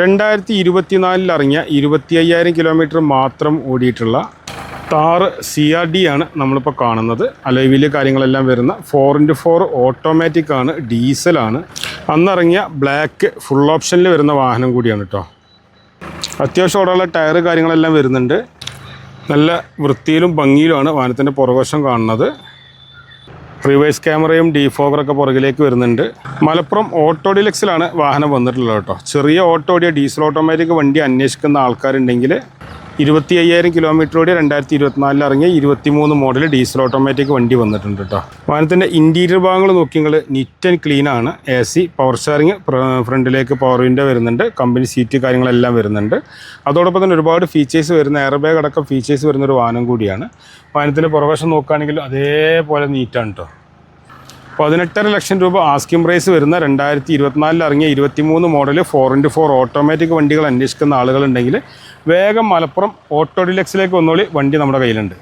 രണ്ടായിരത്തി ഇരുപത്തിനാലിൽ ഇറങ്ങിയ ഇരുപത്തി അയ്യായിരം കിലോമീറ്റർ മാത്രം ഓടിയിട്ടുള്ള താറ് സി ആർ ഡി ആണ് നമ്മളിപ്പോൾ കാണുന്നത്. അലവിൽ കാര്യങ്ങളെല്ലാം വരുന്ന ഫോർ ഇന്റു ഫോർ ഓട്ടോമാറ്റിക് ആണ് ഡീസലാണ് അന്നിറങ്ങിയ ബ്ലാക്ക് ഫുൾ ഓപ്ഷനിൽ വരുന്ന വാഹനം കൂടിയാണ് കേട്ടോ അത്യാവശ്യം അവിടെയുള്ള ടയർ കാര്യങ്ങളെല്ലാം വരുന്നുണ്ട്. നല്ല വൃത്തിയിലും ഭംഗിയിലുമാണ് വാഹനത്തിന്റെ പുറകുവശം കാണുന്നത്. റിവേഴ്സ് ക്യാമറയും ഡീഫോഗറൊക്കെ പുറകിലേക്ക് വരുന്നുണ്ട്. മലപ്പുറം ഓട്ടോ ഡിലക്സിലാണ് വാഹനം വന്നിട്ടുള്ളത് കേട്ടോ. ചെറിയ ഓട്ടോ ഓടിയ ഡീസൽ ഓട്ടോമാറ്റിക് വണ്ടി അന്വേഷിക്കുന്ന ആൾക്കാരുണ്ടെങ്കിൽ ഇരുപത്തി അയ്യായിരം കിലോമീറ്റർ ഓടിയ രണ്ടായിരത്തി ഇരുപത്തിനാലിൽ ഇറങ്ങിയ ഇരുപത്തിമൂന്ന് മോഡൽ ഡീസൽ ഓട്ടോമാറ്റിക് വണ്ടി വന്നിട്ടുണ്ട് കേട്ടോ വാഹനത്തിന്റെ ഇന്റീരിയർ ഭാഗങ്ങൾ നോക്കിയെങ്കിൽ നീറ്റ് ആൻഡ് ക്ലീൻ ആണ്. എ സി പവർ സ്റ്റാറിങ് ഫ്രണ്ടിലേക്ക് പവർ വിൻഡോ വരുന്നുണ്ട്. കമ്പനി സീറ്റ് കാര്യങ്ങളെല്ലാം വരുന്നുണ്ട്. അതോടൊപ്പം തന്നെ ഒരുപാട് ഫീച്ചേഴ്സ് വരുന്ന എയർ ബാഗ് അടക്കം ഫീച്ചേഴ്സ് വരുന്ന ഒരു വാഹനം കൂടിയാണ്. വാഹനത്തിന്റെ പുറവശം നോക്കുകയാണെങ്കിൽ അതേപോലെ നീറ്റാണ് കേട്ടോ പതിനെട്ടര ലക്ഷം രൂപ ആസ്കിം പ്രൈസ് വരുന്ന രണ്ടായിരത്തി ഇരുപത്തിനാലിൽ ഇറങ്ങിയ ഇരുപത്തിമൂന്ന് model four into four automatic വണ്ടികൾ അന്വേഷിക്കുന്ന ആളുകളുണ്ടെങ്കിൽ വേഗം മലപ്പുറം ഓട്ടോ ഡിലക്സിലേക്ക് വന്നോളി. വണ്ടി നമ്മുടെ കയ്യിലുണ്ട്.